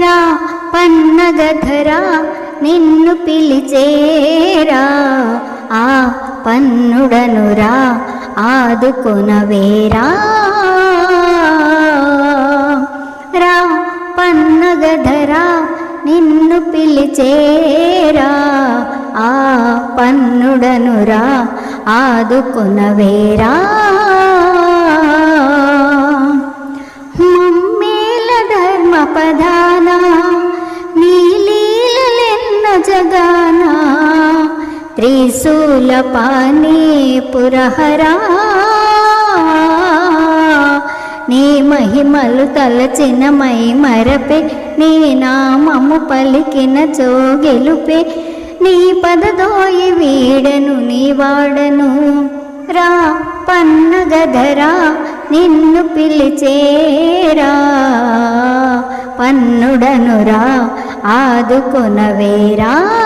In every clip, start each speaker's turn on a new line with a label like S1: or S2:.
S1: రా పన్నగధరా నిన్ను పిలిచేరా. ఆ పన్నుడనురా ఆదుకొనవేరా. రా పన్నగధరా నిన్ను పిలిచేరా. ఆ పన్నుడనురా ఆదుకొనవేరా. మమ్మేల ధర్మ త్రిశూల పానీ నీ మహిమలు తలచిన మై మరపే నీ నామము పలికిన చోగెలుపే నీ పదదోయి వీడను నీ వాడను రా పన్నగధరా నిన్ను పిలిచేరా. పన్నుడనురా ఆదుకొనవేరా.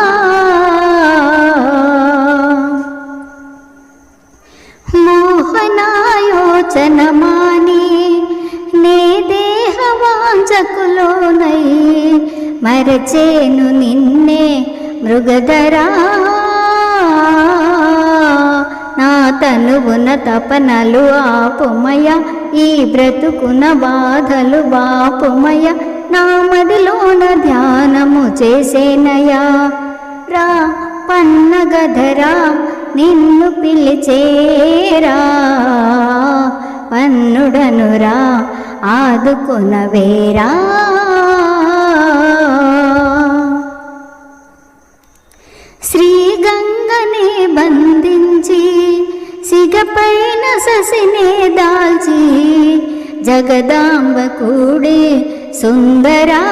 S1: మరచేను నిన్నే మృగధరా. నా తనువున తపనలు ఆపుమయ ఈ బ్రతుకున బాధలు బాపుమయ నా మదిలోన ధ్యానము చేసేనయా రా పన్నగధరా నిన్ను పిలిచేరా. పన్నుడనురా ఆదుకొనవేరా. ససినే దాల్చి జగదాంబ కూడే సుందరా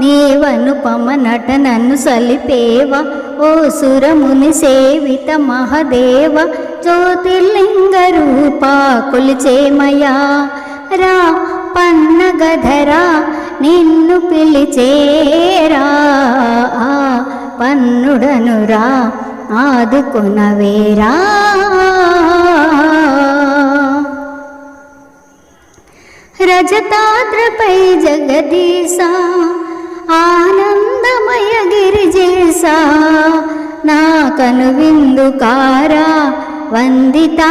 S1: నీవనుపమ నటనను సలిపేవ ఓ సురముని సేవిత మహదేవ జ్యోతిర్లింగ రూపా కొలిచేమయా. రా పన్నగధరా నిన్ను పిలిచేరా. పన్నుడనురా ఆదుకొనవేరా. రజతాద్రపై జగదీశ ఆనందమయ గిరిజేశ నా కను విందుకారా వందితా.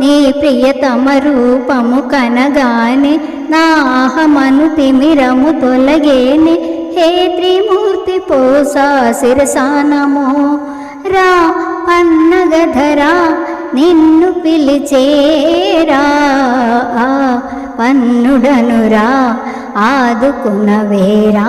S1: నీ ప్రియతమ రూపము కనగానే నా అహమను తిమిరము తొలగేనే హే త్రిమూర్తి పోసా శిరసానమో రా పన్నగధరా నిన్ను పిలిచేరా పన్నుడనురా ఆదుకునవేరా